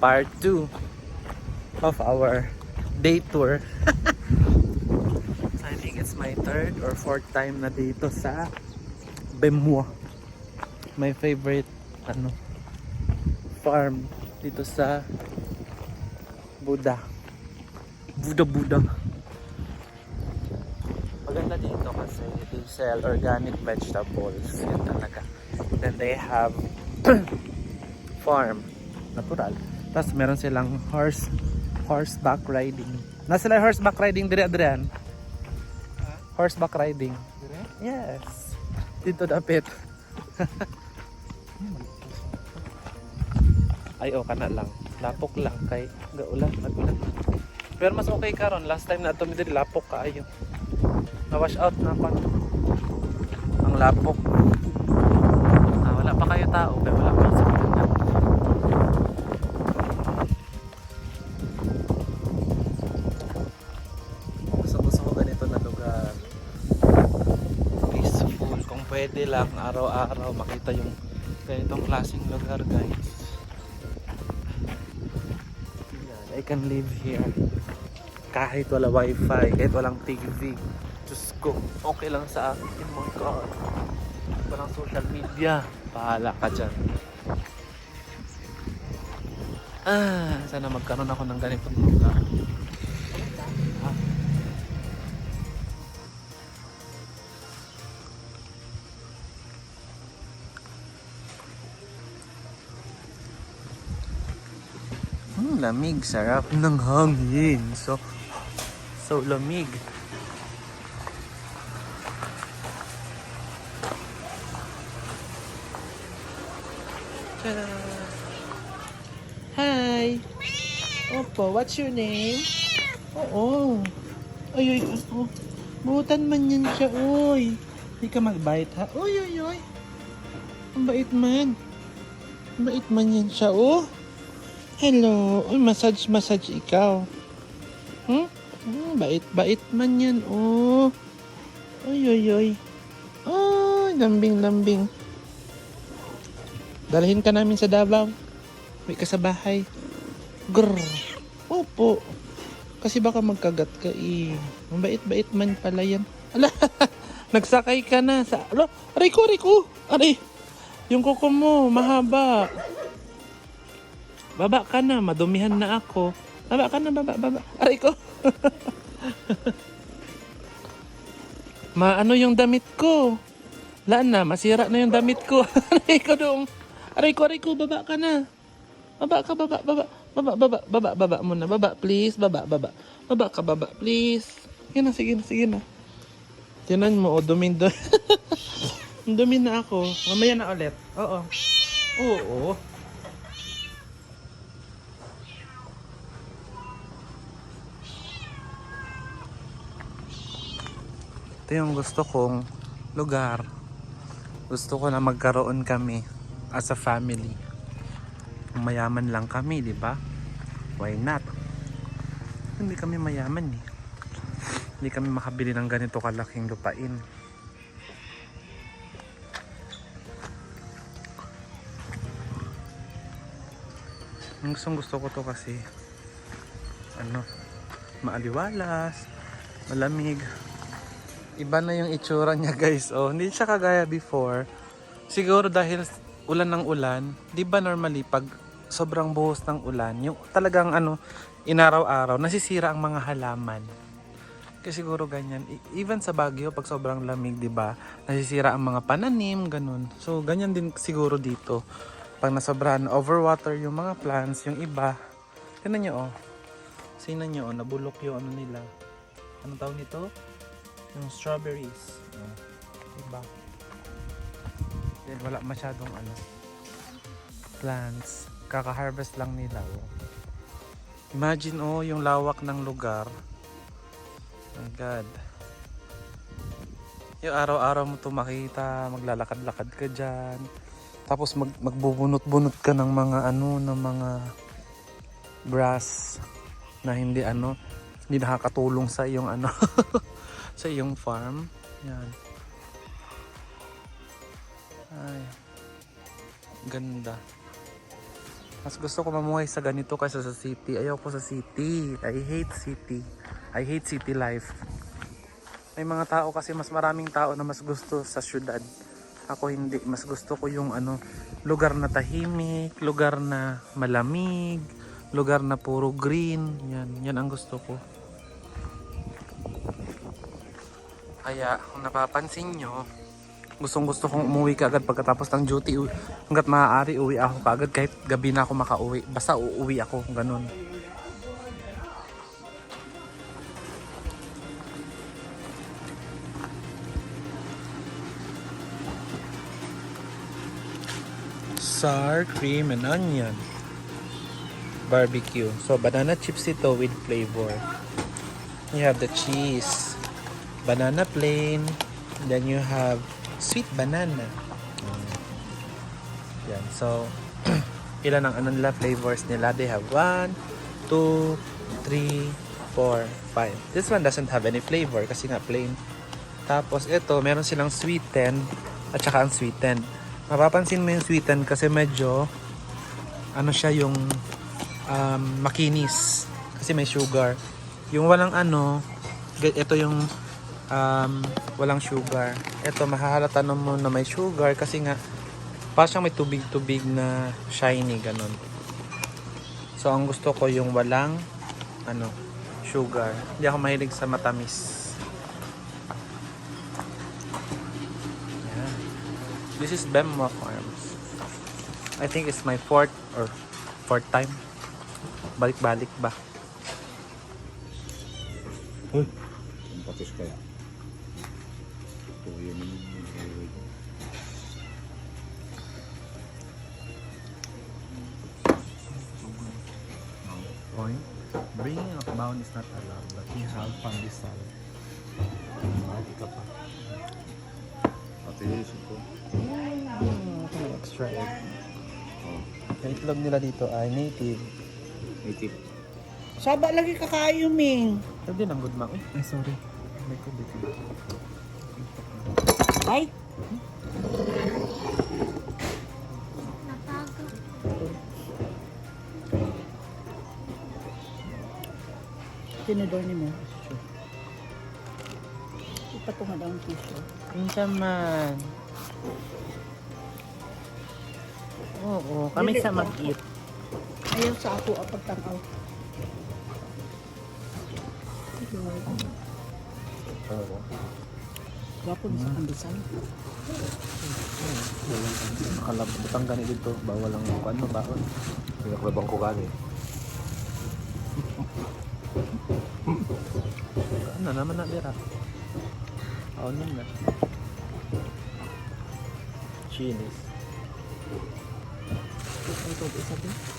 part 2 of our day tour. so I think it's my third or fourth time na dito sa Bemwa. My favorite ano farm dito sa Buda. Buda Buda. Maganda dito kasi they sell organic vegetables. Yan talaga. Then they have farm. Natural. Tapos meron silang horse horseback riding. Na sila horseback riding dire Adrian? Horseback riding. Yes. Dito dapit. Ay, oh, kana lang. Lapok lang kay gaulan, nagulat. Pero mas okay karon last time na ito diri lapok kaayo. Na-wash out na pa. Ang lapok. Ah, wala pa kayo tao, kaya wala pa Pwede lang, araw-araw makita yung ganitong klaseng lugar, guys. Yan, I can live here. Kahit wala wifi, kahit walang TV. Diyos ko, okay lang sa akin. Oh my God. Walang social media. Bahala ka dyan. Ah, sana magkaroon ako ng ganitong lugar. Lamig. Sarap ng hangin. So, so lamig. Ta-da! Hi! Opo, what's your name? Oo. Ay, ay, oh. Butan man yan siya, oy. Hindi ka magbite, ha? Uy, uy, uy. Ang bait man. Ang bait man yan siya, oh. Hello. Uy, massage, massage ikaw. Hmm? Hmm, bait, bait man yan, oh. Uy, uy, uy. Oh, lambing, lambing. Dalhin ka namin sa Davao. Uwi ka sa bahay. Grrr. Opo. Kasi baka magkagat ka eh. Ang bait-bait man pala yan. Ala, nagsakay ka na sa... Ala, aray ko, aray ko. Aray. Yung kuko mo, mahaba. Baba ka na, madumihan na ako. Baba ka na, baba, baba. Aray ko. Maano yung damit ko? Laan na, masira na yung damit ko. aray ko dong. Aray ko, aray ko, baba ka na. Baba ka, baba, baba. Baba, baba, baba, baba muna. Baba, please. Baba, baba. Baba ka, baba, please. Yan na, sige na, sige na. Tinan mo, oh, dumin doon. dumin na ako. Mamaya na ulit. Oo. Oo. Ito yung gusto kong lugar. Gusto ko na magkaroon kami as a family. Mayaman lang kami, di ba? Why not? Hindi kami mayaman eh. Hindi kami makabili ng ganito kalaking lupain. Ang gustong gusto ko to kasi ano, maaliwalas, malamig. Iba na yung itsura niya guys. Oh, hindi siya kagaya before. Siguro dahil ulan ng ulan, 'di ba normally pag sobrang buhos ng ulan, yung talagang ano, inaraw-araw nasisira ang mga halaman. Kasi siguro ganyan. E- Even sa Baguio pag sobrang lamig, 'di ba? Nasisira ang mga pananim, ganun. So ganyan din siguro dito. Pag nasobrahan overwater yung mga plants, yung iba. Tingnan niyo oh. Sinan niyo oh, nabulok yung ano nila. Ano tawag nito? Yung strawberries. Oh. Diba? Then wala masyadong ano plants. Kaka-harvest lang nila. Oh. Imagine oh, yung lawak ng lugar. My God. Yung araw-araw mo to makita, maglalakad-lakad ka dyan. Tapos mag magbubunot-bunot ka ng mga ano, ng mga grass na hindi ano, hindi nakakatulong sa iyong ano, sa iyong farm. Yan. Ay. Ganda. Mas gusto ko mamuhay sa ganito kaysa sa city. Ayaw ko sa city. I hate city. I hate city life. May mga tao kasi mas maraming tao na mas gusto sa syudad. Ako hindi. Mas gusto ko yung ano, lugar na tahimik, lugar na malamig, lugar na puro green. Yan, yan ang gusto ko. Kaya kung napapansin nyo, gustong gusto kong umuwi kaagad pagkatapos ng duty. Hanggat maaari, uwi ako kaagad kahit gabi na ako makauwi. Basta uuwi ako, ganun. Sour cream and onion. Barbecue. So, banana chips ito with flavor. You have the cheese. Banana plain. Then you have sweet banana. Yan. So, ilan ang ano nila flavors nila? They have 1, 2, 3, 4, 5. This one doesn't have any flavor kasi nga plain. Tapos ito, meron silang sweetened at saka ang sweetened. Mapapansin mo yung sweetened kasi medyo ano siya yung um, makinis kasi may sugar. Yung walang ano, ito yung um, walang sugar. Ito mahahalata na mo na may sugar kasi nga parang siyang may tubig-tubig na shiny ganun. So ang gusto ko yung walang ano, sugar. Hindi ako mahilig sa matamis. Yan. This is Bemwa Farms. I think it's my fourth or fourth time. Balik-balik ba? Ang patis kaya. Ito yun yung Point. Bringing of bound is not allowed, but we have pandesal. Mati ka pa. patis ito. Extra egg. Oh, Yung itlog nila dito ay native. native. Saba lagi kakayuming. Ito din ang good ma. Ay sorry. May kubit. Ay, tinidor ni mo. Ipatungan ang tissue. Minsa man. Oo, kami Dili sa mag-eat. Ayaw sa ako ang pagtanaw. Oo. Gwapo mo sa kandisal. Nakalabutang gani dito. Bawal ang kuan mo baon. Pinaklabang ko gani. Ano naman na dira? Oo na. Chinis. Ito, isa din.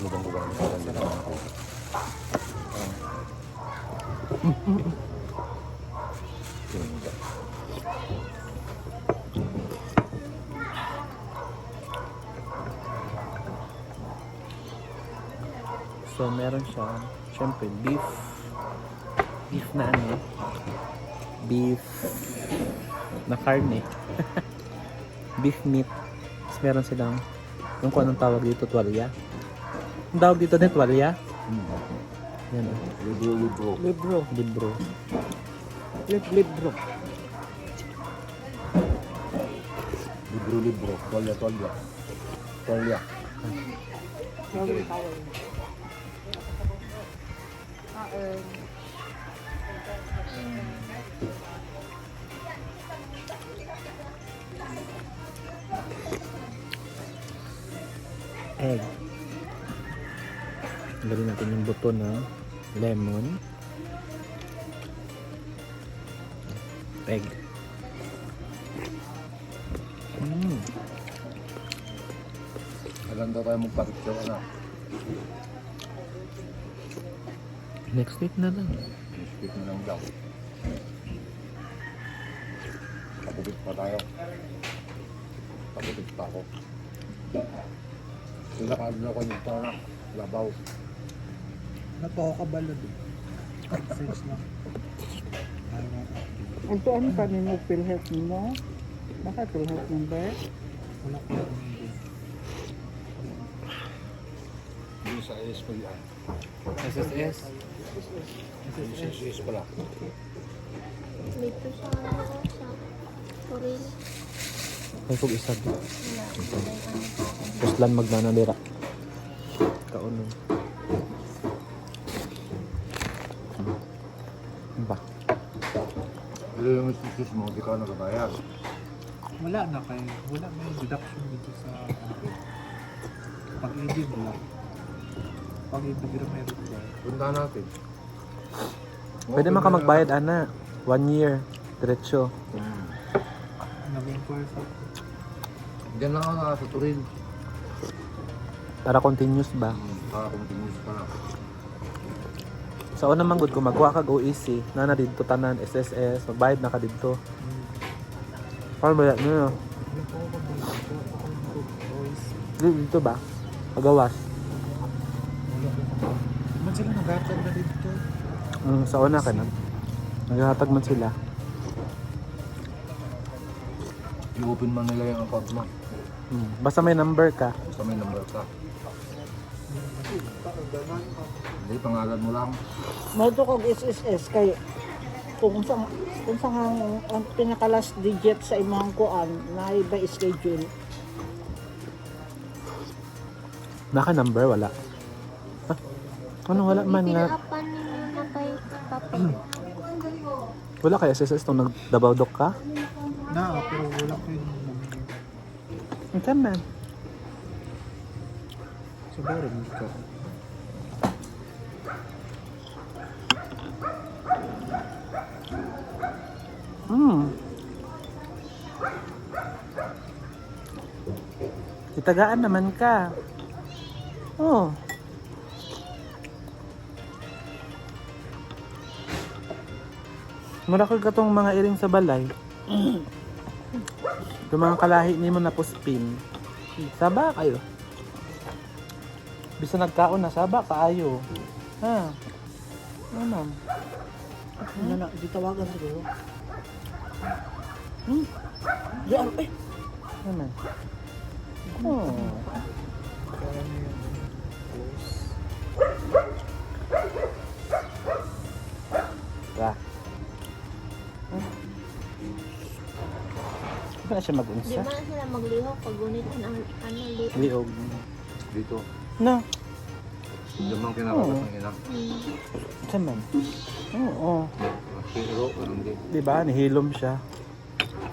Ko gani. Kaya hindi naman ako. So, meron siya, syempre, beef. Beef na ano? Beef na karne. beef meat. Tapos meron silang, yung kung anong tawag dito, tuwalya. Ang tawag dito din, tuwalya. Yan o, Libro, libro. Libro. libro. Lib libro. Libro, libro. Tolya, tolya. Tolya. Ah, eh. Egg. Lagyan natin yung buto ng lemon. Egg. Mm. Kailan daw tayo magpa-picture ano? Next week na lang. Speak na lang daw. Pagupit pa tayo. Pagupit pa ako. Sila ka na ko yung tara. Labaw. Napakakabalad eh. Search lang. Parang active. Ang tuan pa ni mo, PhilHealth mo? Baka PhilHealth number? Wala ko lang hindi. Hindi sa S pa yan. SSS? SSS. SSS pala. Dito sa sa Korea. Ay, kung isa doon. Puslan magnanalira. Kaon nun. Pero yung institutions mo, di ka nakabayad. Wala na kay wala may deduction dito sa pag-ibig lang. Pag-ibig lang meron ba? Punta natin. Pwede man ka magbayad, ana. One year. Diretso. Hmm. Nag-inquire sa Diyan lang ako naka sa Turin. Para continuous ba? Hmm. Para continuous pa na. Sa una man gud kung magkuha kag OEC, na na dito tanan SSS, magbayad na ka dito. Paano ba yan? Ano? Dito, ba? Pagawas. Ko. Man sila nagatag na dito. Mm, sa una ka na. Naghahatag man sila. I-open man nila yung account mo. Mm. Basta may number ka. Basta may number ka. Hindi, pangalan mo lang. Moto kog SSS kay kung sa kung sa ang, ang pinaka last digit sa imong kuan na iba schedule. Naka number, wala. Ah, ano, wala man nga. Pinaapan ninyo na kay Papa. Wala kay SSS nung nagdabaw-dok ka? Na, pero wala ko yung Ang man. Hindi ka. Hmm. Itagaan naman ka. Oh. Mura ka tong mga iring sa balay. Itong mga kalahi ni mo na puspin. Saba kayo. Bisa nagkaon na, saba kaayo. Ha? Ano ma'am? Ano na di tawagan siguro. Hmm? Di ano eh Ano man? Oh. Kaya na yung close. Ba? Hindi na siya Di mag-unsa. ba na sila maglihok pag gunit ng ano lip? Liog. Dito. No. Kinakapas Oo. ng ina. Hmm. Saan man? Oo. Pero, pero hindi. Diba? Nihilom siya.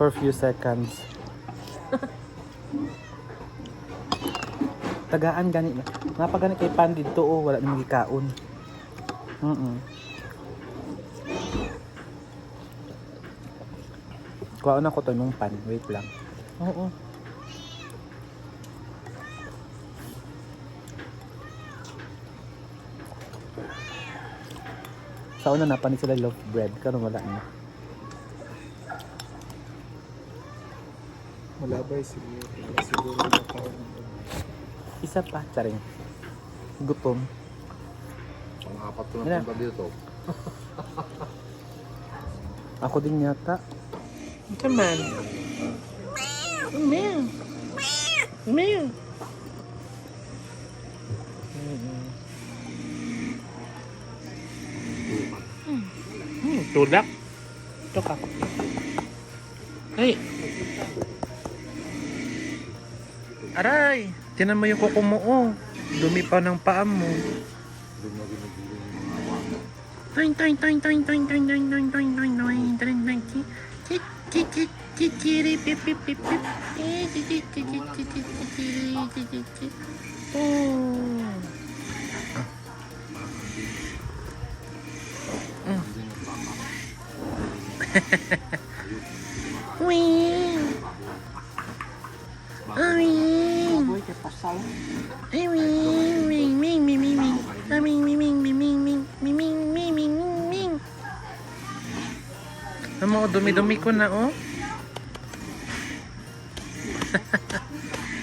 For few seconds. Tagaan gani na. Napagani kay pan dito oh, wala namang gikaon. Mm. Kuha na ko to nung pan. Wait lang. Oo. Sa una na ni sila loaf bread. Karon wala na. Wala ba yung siguro? Siguro na tao ng Isa pa, charing. Gutom. Ang apat ko na punta dito. Ako din yata. Come on. Meow. Meow. Hmm, tulak. Ito ka. Ay. Aray! Tinan mo yung kuko mo, oh. Dumi pa ng paa mo. Toing toing toing toing toing toing toing toing toing toing toing toing toing ki- ki- ki- ki- ki- kiri pip pip pip pip ki- ki- ki- ki- ki- ki- Wing. Ah, wing. Ay, wing, wing, wing, wing, wing, wing. Ah, wing, wing, wing, wing, wing, wing, wing, wing, wing, wing, wing, wing. Ano dumi-dumi ko na, oh.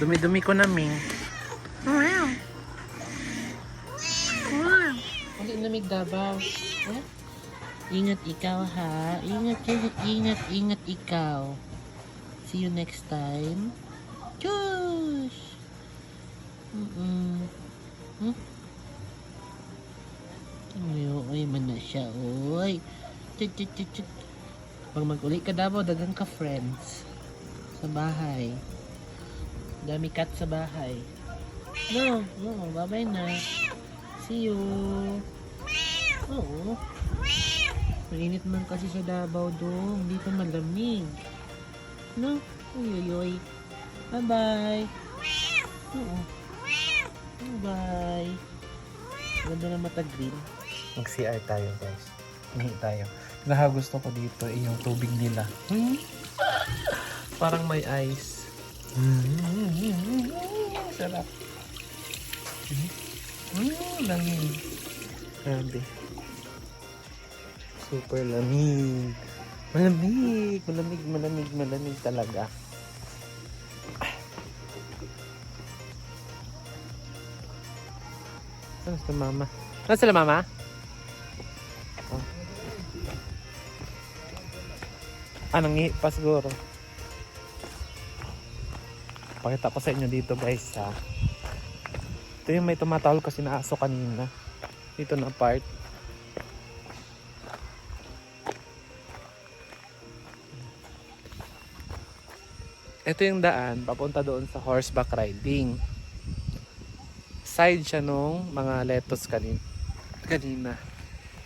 dumi-dumi ko na, Ming. Wow. Wow. Hindi namig dabaw. Eh? Ingat ikaw ha. Ingat, ingat, ingat, ingat ikaw. See you next time. Tschüss! Mm-mm. Hmm? Ay, oy, man na siya, oy. Pag mag-uli ka daw, dagang ka friends. Sa bahay. Dami cat sa bahay. No, no, bye-bye na. See you. Oo. Mainit man kasi sa Davao doon. Dito malamig. No? Uy, uy, uy. Bye-bye. Oo. Bye-bye. Ganda ng mata green. Mag-CR tayo guys. Hingi tayo. Pinaka gusto ko dito ay yung tubig nila. Hmm? Parang may ice. Mm. Sarap. Mm, lamig. Grabe. Super lamig. Malamig, malamig, malamig, malamig talaga. Saan si mama? Saan sila mama? Oh. Anong ngi pa siguro? Pakita ko sa inyo dito guys ha. Ito yung may tumatawal kasi na aso kanina. Dito na part. Ito yung daan papunta doon sa horseback riding. Side siya nung mga lettuce kanin kanina.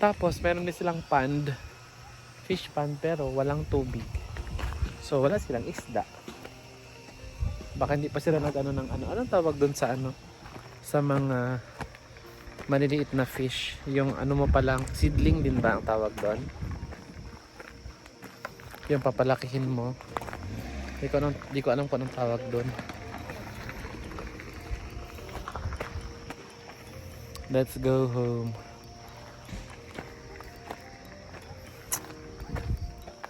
Tapos meron din silang pond. Fish pond pero walang tubig. So wala silang isda. Baka hindi pa sila nag ano ng ano. Anong tawag doon sa ano? Sa mga maliliit na fish. Yung ano mo palang seedling din ba ang tawag doon? Yung papalakihin mo. Di ko, alam, di ko alam kung anong tawag doon. Let's go home.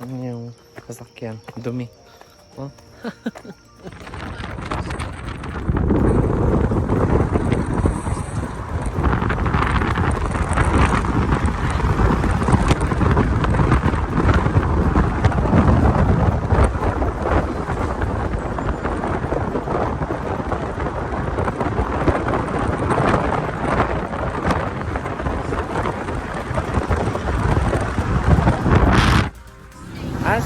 Ano yung sasakyan? Dumi. Oh. As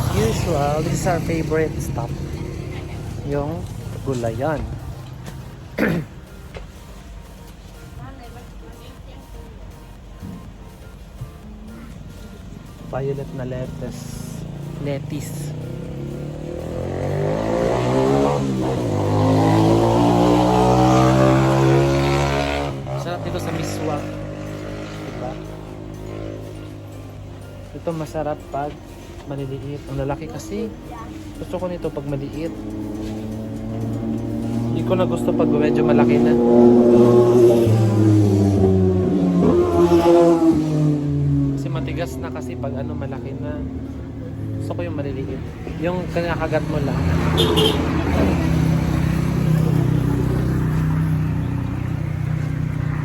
usual, this is our favorite stop. Yung gulayan. Violet na lettuce. Lettuce. Sarap dito sa miswa. Diba? Ito masarap pag maliliit. Ang lalaki kasi. Gusto ko nito pag maliit. Hindi ko na gusto pag medyo malaki na. Kasi matigas na kasi pag ano malaki na. Gusto ko yung maliliit. Yung kinakagat mo lang.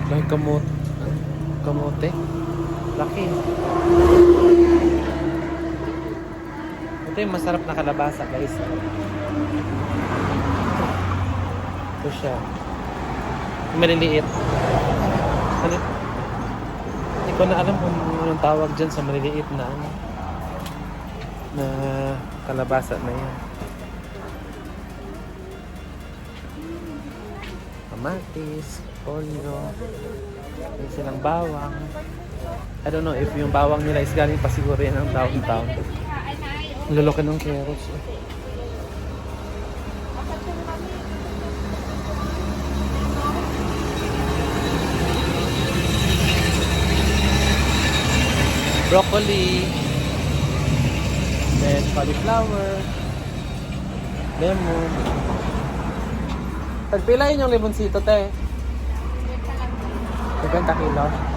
May kamot kamote. Laki. Ito yung masarap na kalabasa guys. Ito siya. Maliliit. Ano? Hindi ko na alam kung anong tawag dyan sa maliliit na ano. Na kalabasa na yan. Kamatis, polio, may silang bawang. I don't know if yung bawang nila is galing pa siguro yan ng downtown. Lalaki ng carrots. eh. Broccoli. Then cauliflower. Lemon. Tagpilayin yung limonsito, te. 50 kilo.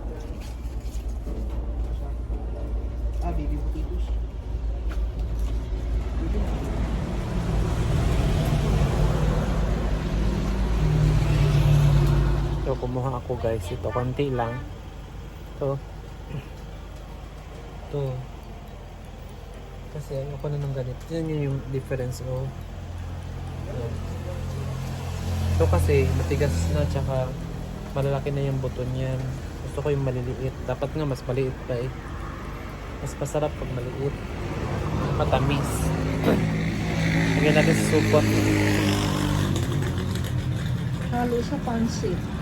kumuha ako guys. Ito, konti lang. Ito. Ito. Kasi ayoko na ng ganito. Yun yung difference. Ayan. Ito kasi, matigas na, tsaka malalaki na yung buto niyan. Gusto ko yung maliliit. Dapat nga mas maliit pa eh. Mas masarap pag maliit. Matamis. Lagyan natin sa supot. Halo sa pansit.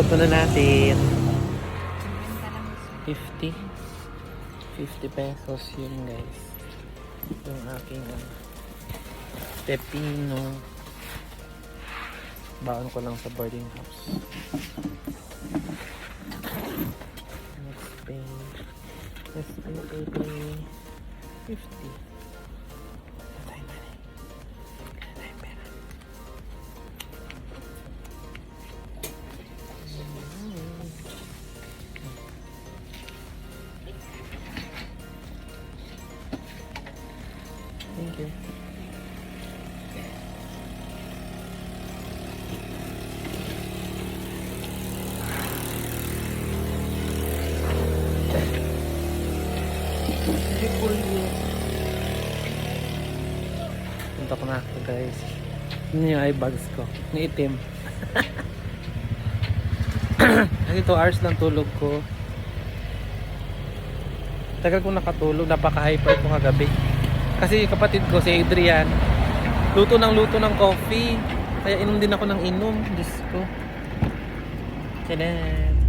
Supot muna natin. 50. 50 pesos yun guys. Yung aking ano, pepino. Baon ko lang sa boarding house. Next pay. Next pay, pay. 50. Punta ko na ako guys. Yun yung eye bags ko. Yung itim. Kasi 2 hours lang tulog ko. Tagal ko nakatulog. Napaka-hyper ko kagabi. Kasi kapatid ko si Adrian, luto ng luto ng coffee. Kaya inom din ako ng inom. Diyos ko. Tadan.